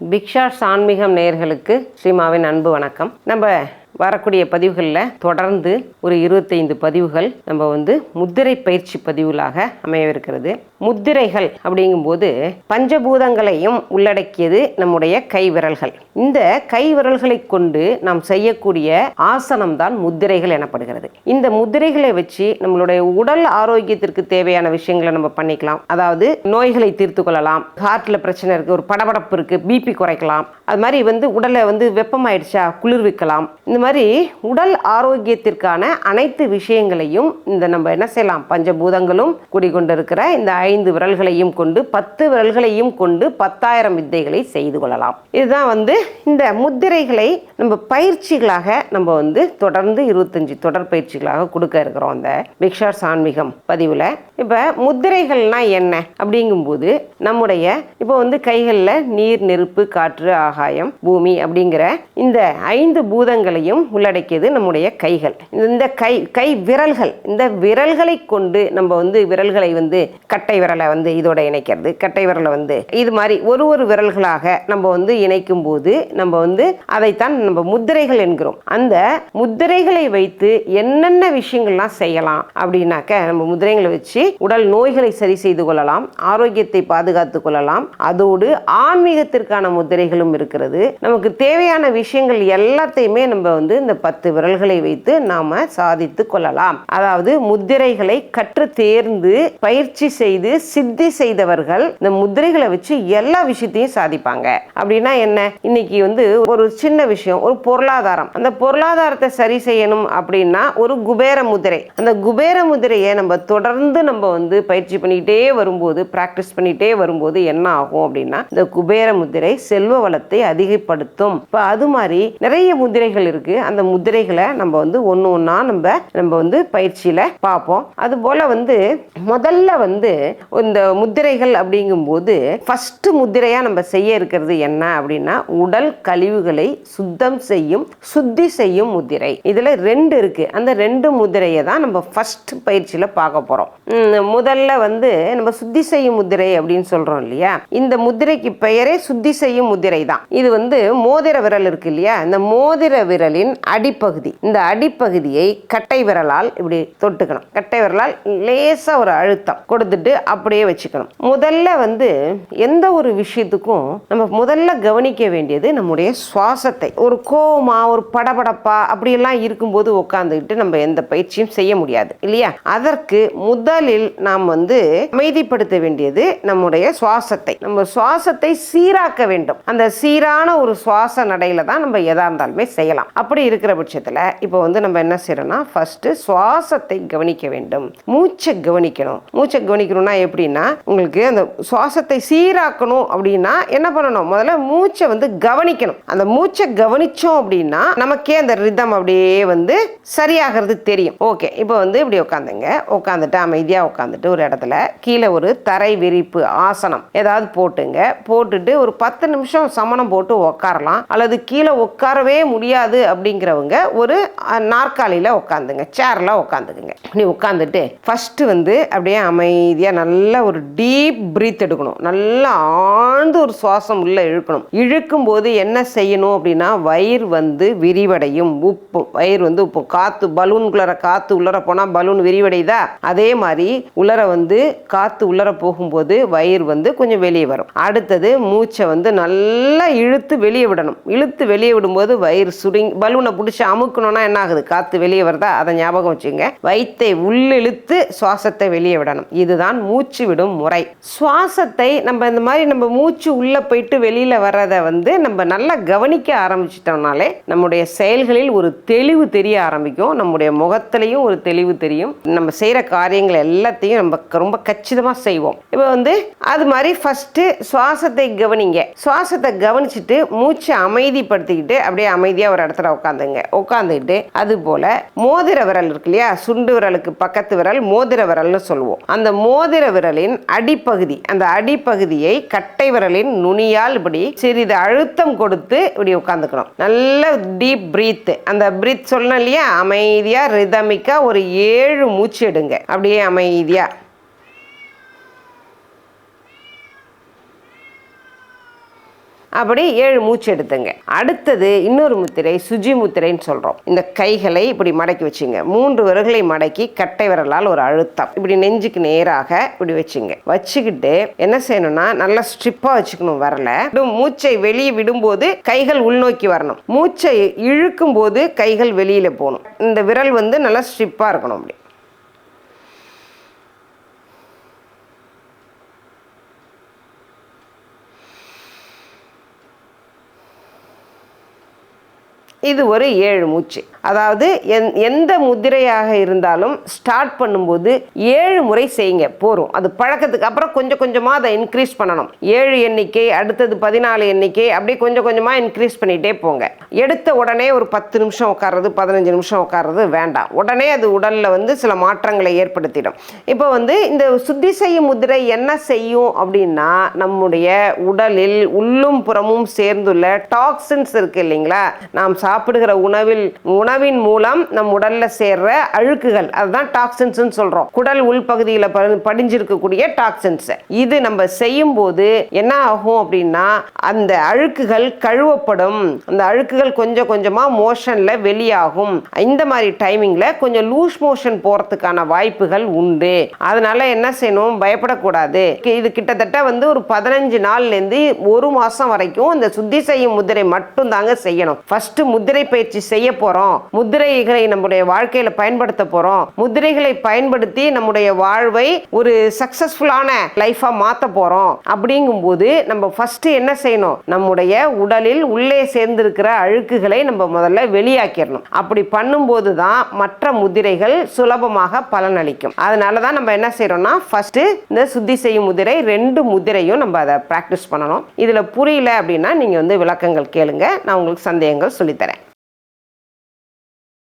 பிக்ஷாஸ் ஆன்மீகம் நேர்களுக்கு ஸ்ரீமாவின் அன்பு வணக்கம். நம்ம வரக்கூடிய பதிவுகளில் தொடர்ந்து ஒரு இருபத்தைந்து பதிவுகள் நம்ம வந்து முத்திரை பயிற்சி பதிவுகளாக அமையவிருக்கிறது. முத்திரைகள் அப்படிங்கும்போது பஞ்சபூதங்களையும் உள்ளடக்கியது நம்முடைய கை விரல்கள் இந்த கைவிரல்களை கொண்டு நாம் செய்யக்கூடிய ஆசனம் தான் முத்திரைகள் எனப்படுகிறது. இந்த முத்திரைகளை வச்சு நம்மளுடைய உடல் ஆரோக்கியத்திற்கு தேவையான விஷயங்களை நம்ம பண்ணிக்கலாம். அதாவது நோய்களை தீர்த்து கொள்ளலாம். ஹார்ட்ல பிரச்சனை இருக்கு ஒரு படபடப்பு இருக்கு பிபி குறைக்கலாம். அது மாதிரி வந்து உடலை வந்து வெப்பமாயிடுச்சா குளிர்விக்கலாம். இந்த மாதிரி உடல் ஆரோக்கியத்திற்கான அனைத்து விஷயங்களையும் இந்த நம்ம என்ன செய்யலாம்? பஞ்சபூதங்களும் குடிகொண்டிருக்கிற இந்த ஐந்து விரல்களையும் கொண்டு பத்து விரல்களையும் கொண்டு பத்தாயிரம் வித்தைகளை செய்து கொள்ளலாம். இதுதான் வந்து இந்த முத்திரைகளை நம்ம பயிற்சிகளாக நம்ம வந்து தொடர்ந்து இருபத்தஞ்சு தொடர் பயிற்சிகளாக கொடுக்க இருக்கிறோம் அந்த பிக்ஷார் சான்மிகம் பதிவில். இப்போ முத்திரைகள்னா என்ன? அப்படிங்கும்போது நம்முடைய இப்போ வந்து கைகளில் நீர் நெருப்பு காற்று ஆகாயம் பூமி அப்படிங்கிற இந்த ஐந்து பூதங்களையும் உள்ளடக்கியது நம்முடைய கைகள். இந்த கை கை விரல்கள் இந்த விரல்களை கொண்டு நம்ம வந்து விரல்களை வந்து கட்டை விரலை வந்து இதோட இணைக்கிறது கட்டை விரலை வந்து இது மாதிரி ஒரு ஒரு விரல்களாக நம்ம வந்து இணைக்கும் போது நம்ம வந்து அதைத்தான் நம்ம முத்திரைகள் என்கிறோம். அந்த முத்திரைகளை வைத்து என்னென்ன விஷயங்கள்லாம் செய்யலாம் அப்படின்னாக்க நம்ம முதிரைகளை வச்சு உடல் நோய்களை சரி செய்து கொள்ளலாம் ஆரோக்கியத்தை பாதுகாத்துக் கொள்ளலாம். அதோடு ஆன்மீகத்திற்கான முத்திரைகளும் இருக்கிறது. நமக்கு தேவையான விஷயங்கள் எல்லாத்தையுமே நம்ம வந்து இந்த பத்து விரல்களை வைத்து நாம சாதித்து கொள்ளலாம். அதாவது முத்திரைகளை கற்று தேர்ந்து பயிற்சி செய்து சித்தி செய்தவர்கள் இந்த முத்திரைகளை வச்சு எல்லா விஷயத்தையும் சாதிப்பாங்க. அப்படின்னா என்ன? இன்னைக்கு வந்து ஒரு சின்ன விஷயம் ஒரு பொருளாதாரம். அந்த பொருளாதாரத்தை சரி செய்யணும் அப்படின்னா ஒரு குபேர முதிரை அந்த குபேர முதிரையை நம்ம தொடர்ந்து நம்ம வந்து பயிற்சி பண்ணிக்கிட்டே வரும்போது ப்ராக்டிஸ் பண்ணிட்டே வரும்போது என்ன ஆகும் அப்படின்னா இந்த குபேர முதிரை செல்வ வளத்தை அதிகப்படுத்தும். இப்போ அது மாதிரி நிறைய முதிரைகள் இருக்கு. அந்த முதிரைகளை நம்ம வந்து ஒன்று ஒன்றா நம்ம நம்ம வந்து பயிற்சியில் பார்ப்போம். அதுபோல் வந்து முதல்ல வந்து இந்த முத்திரைகள் அப்படிங்கும்போது ஃபஸ்ட்டு முதிரையாக நம்ம செய்ய இருக்கிறது என்ன அப்படின்னா உடல் கழிவுகளை சுத்தம் செய்யும் சுத்தி செய்யும் முதிரை. இதில் ரெண்டு இருக்குது அந்த ரெண்டு முதிரையை தான் நம்ம ஃபஸ்ட் பயிற்சியில் பார்க்க போகிறோம் முதல்ல வந்து நம்ம சுத்தி செய்யும் முதிரை அப்படின்னு சொல்கிறோம் இல்லையா? இந்த முதிரைக்கு பெயரே சுத்தி செய்யும் முதிரை தான். இது வந்து மோதிர விரல் இருக்கு இல்லையா? இந்த மோதிர விரலின் அடிப்பகுதி. இந்த அடிப்பகுதியை கட்டை விரலால் இப்படி தொட்டுக்கணும். கட்டை விரலால் லேசாக ஒரு அழுத்தம் கொடுத்துட்டு அப்படியே வச்சுக்கணும். முதல்ல வந்து எந்த ஒரு விஷயத்துக்கும் நம்ம முதல்ல கவனிக்க வேண்டியது நம்முடைய சுவாசத்தை. ஒரு கோவமா ஒரு படபடப்பா அப்படியெல்லாம் இருக்கும்போது உட்காந்துக்கிட்டு நம்ம எந்த பயிற்சியும் செய்ய முடியாது இல்லையா? அதற்கு முதலில் நாம் வந்து அமைதிப்படுத்த வேண்டியது நம்முடைய சுவாசத்தை. நம்ம சுவாசத்தை சீராக்க வேண்டும். அந்த சீரான ஒரு சுவாச நடையில தான் நம்ம எதா இருந்தாலுமே செய்யலாம். அப்படி அப்படி இருக்கிற பட்சத்தில் இப்போ வந்து நம்ம என்ன செய்யறோம்னா ஃபர்ஸ்ட் சுவாசத்தை கவனிக்க வேண்டும். மூச்சை கவனிக்கணும். மூச்சை கவனிக்கணும்னா எப்படின்னா உங்களுக்கு அந்த சுவாசத்தை சீராக்கணும் அப்படின்னா என்ன பண்ணணும்? முதல்ல மூச்சை வந்து கவனிக்கணும். அந்த மூச்சை கவனிச்சோம் அப்படின்னா நமக்கே அந்த ரிதம் அப்படியே வந்து சரியாகிறது தெரியும். ஓகே இப்போ வந்து இப்படி உட்காந்துங்க. உட்காந்துட்டு அமைதியாக உட்காந்துட்டு ஒரு இடத்துல கீழே ஒரு தரை விரிப்பு ஆசனம் ஏதாவது போட்டுங்க. போட்டுட்டு ஒரு பத்து நிமிஷம் சமணம் போட்டு உட்காரலாம் அல்லது கீழே உட்காரவே முடியாது அப்படி அப்படிங்கிறவங்க ஒரு நாற்காலியில் உட்காந்துங்க சேரில் உட்காந்துக்குங்க நீ உட்காந்துட்டு ஃபஸ்ட்டு வந்து அப்படியே அமைதியாக நல்ல ஒரு டீப் ப்ரீத் எடுக்கணும். நல்லா ஆழ்ந்து ஒரு சுவாசம் உள்ளே இழுக்கணும். இழுக்கும் போது என்ன செய்யணும் அப்படின்னா வயிறு வந்து விரிவடையும். உப்பு வயிறு வந்து உப்பு காற்று பலூன்குள்ளர காற்று உள்ளர போனால் பலூன் விரிவடையுதா? அதே மாதிரி உள்ளர வந்து காற்று உள்ளர போகும்போது வயிறு வந்து கொஞ்சம் வெளியே வரும். அடுத்தது மூச்சை வந்து நல்லா இழுத்து வெளியே விடணும். இழுத்து வெளியே விடும்போது வயிறு சுருங்கி பலூனை பிடிச்சி அமுக்கணும்னா என்ன ஆகுது? காற்று வெளியே வருதா? அதை ஞாபகம் வச்சுங்க. வயிற்றை உள்ளிழுத்து சுவாசத்தை வெளியே விடணும். இதுதான் மூச்சு விடும் முறை. சுவாசத்தை நம்ம இந்த மாதிரி நம்ம மூச்சு உள்ளே போயிட்டு வெளியில் வர்றதை வந்து நம்ம நல்லா கவனிக்க ஆரம்பிச்சிட்டோம்னாலே நம்முடைய செயல்களில் ஒரு தெளிவு தெரிய ஆரம்பிக்கும். நம்முடைய முகத்திலையும் ஒரு தெளிவு தெரியும். நம்ம செய்கிற காரியங்கள் எல்லாத்தையும் நம்ம ரொம்ப கச்சிதமாக செய்வோம். இப்போ வந்து அது மாதிரி ஃபஸ்ட்டு சுவாசத்தை கவனிங்க. சுவாசத்தை கவனிச்சுட்டு மூச்சை அமைதிப்படுத்திக்கிட்டு அப்படியே அமைதியாக ஒரு இடத்துல உட்காந்துங்க. உட்காந்துக்கிட்டு அது போல் மோதிர விரல் இருக்கு இல்லையா? சுண்டு விரலுக்கு பக்கத்து விரல் மோதிர விரல்னு சொல்லுவோம். அந்த மோதிர விரலின் அடிப்பகுதி அந்த அடிப்பகுதியை கட்டை விரலின் நுனியால் இப்படி சிறிது அழுத்தம் கொடுத்து இப்படி உட்காந்துக்கணும். நல்ல டீப் பிரீத் அந்த பிரீத் சொல்லணும் இல்லையா? அமைதியாக ரிதமிக்காக ஒரு ஏழு மூச்சு எடுங்க. அப்படியே அமைதியாக அப்படி ஏழு மூச்சு எடுத்துங்க. அடுத்தது இன்னொரு முத்திரை சுஜி முத்திரைன்னு சொல்கிறோம் இந்த கைகளை இப்படி மடக்கி வச்சுங்க. மூன்று விரல்களை மடக்கி கட்டை விரலால் ஒரு அழுத்தம். இப்படி நெஞ்சுக்கு நேராக இப்படி வச்சுங்க. வச்சுக்கிட்டு என்ன செய்யணும்னா நல்லா ஸ்ட்ரிப்பாக வச்சுக்கணும் வரல. மூச்சை வெளியே விடும்போது கைகள் உள்நோக்கி வரணும். மூச்சை இழுக்கும் போது கைகள் வெளியில் போகணும். இந்த விரல் வந்து நல்லா ஸ்ட்ரிப்பாக இருக்கணும் அப்படி. இது ஒரு ஏழு மூச்சு. அதாவது எந் எந்த முத்திரையாக இருந்தாலும் ஸ்டார்ட் பண்ணும்போது ஏழு முறை செய்யுங்க போகும் அது பழக்கத்துக்கு அப்புறம் கொஞ்சம் கொஞ்சமாக அதை இன்க்ரீஸ் பண்ணணும். ஏழு எண்ணிக்கை அடுத்தது பதினாலு எண்ணிக்கை அப்படியே கொஞ்சம் கொஞ்சமாக இன்க்ரீஸ் பண்ணிகிட்டே போங்க. எடுத்த உடனே ஒரு பத்து நிமிஷம் உட்கார்றது பதினஞ்சு நிமிஷம் உட்கார்றது வேண்டாம். உடனே அது உடலில் வந்து சில மாற்றங்களை ஏற்படுத்திடும். இப்போ வந்து இந்த சுத்தி செய்யும் முதிரை என்ன செய்யும் அப்படின்னா நம்முடைய உடலில் உள்ளும் புறமும் சேர்ந்துள்ள டாக்ஸின்ஸ் இருக்குது இல்லைங்களா? நாம் சா சாப்பிடுகிற உணவில் உணவின் மூலம் நம் உடல்ல சேர்ற அழுக்குகள் அதுதான் டாக்ஸின்ஸ் சொல்றோம். குடல் உள்பகுதியில் படிஞ்சிருக்கக்கூடிய டாக்ஸின்ஸ் இது நம்ம செய்யும் போது என்ன ஆகும் அப்படின்னா அந்த அழுக்குகள் கழுவப்படும். அந்த அழுக்குகள் கொஞ்சம் கொஞ்சமா மோஷன்ல வெளியாகும். இந்த மாதிரி டைமிங்ல கொஞ்சம் லூஸ் மோஷன் போறதுக்கான வாய்ப்புகள் உண்டு. அதனால என்ன செய்யணும்? பயப்படக்கூடாது. இது கிட்டத்தட்ட வந்து ஒரு பதினஞ்சு நாள்ல இருந்து ஒரு மாசம் வரைக்கும் இந்த சுத்தி செய்யும் முதிரை மட்டும் தாங்க செய்யணும். ஃபர்ஸ்ட் முதிரை பயிற்சி செய்ய போறோம். முதிரைகளை நம்முடைய வாழ்க்கையில பயன்படுத்த போறோம். முதிரைகளை பயன்படுத்தி நம்முடைய வாழ்வை ஒரு சக்சஸ்ஃபுல்லான லைஃபா மாத்த போறோம். அப்படிங்கும்போது நம்ம ஃபர்ஸ்ட் என்ன செய்யணும்? நம்முடைய உடலில் உள்ளே சேர்ந்திருக்கிற அழுக்குகளை நம்ம முதல்ல வெளியாக்கிடணும். அப்படி பண்ணும்போது தான் மற்ற முதிரைகள் சுலபமாக பலனளிக்கும். அதனால தான் நம்ம என்ன செய்யறோம்னா ஃபர்ஸ்ட் இந்த சுத்தி செய்யும் முதிரை ரெண்டு முதிரையும் நம்ம அதை ப்ராக்டிஸ் பண்ணணும். இதுல புரியல அப்படின்னா நீங்க வந்து விளக்கங்கள் கேளுங்க. நான் உங்களுக்கு சந்தேகங்கள் சொல்லித்தரேன்.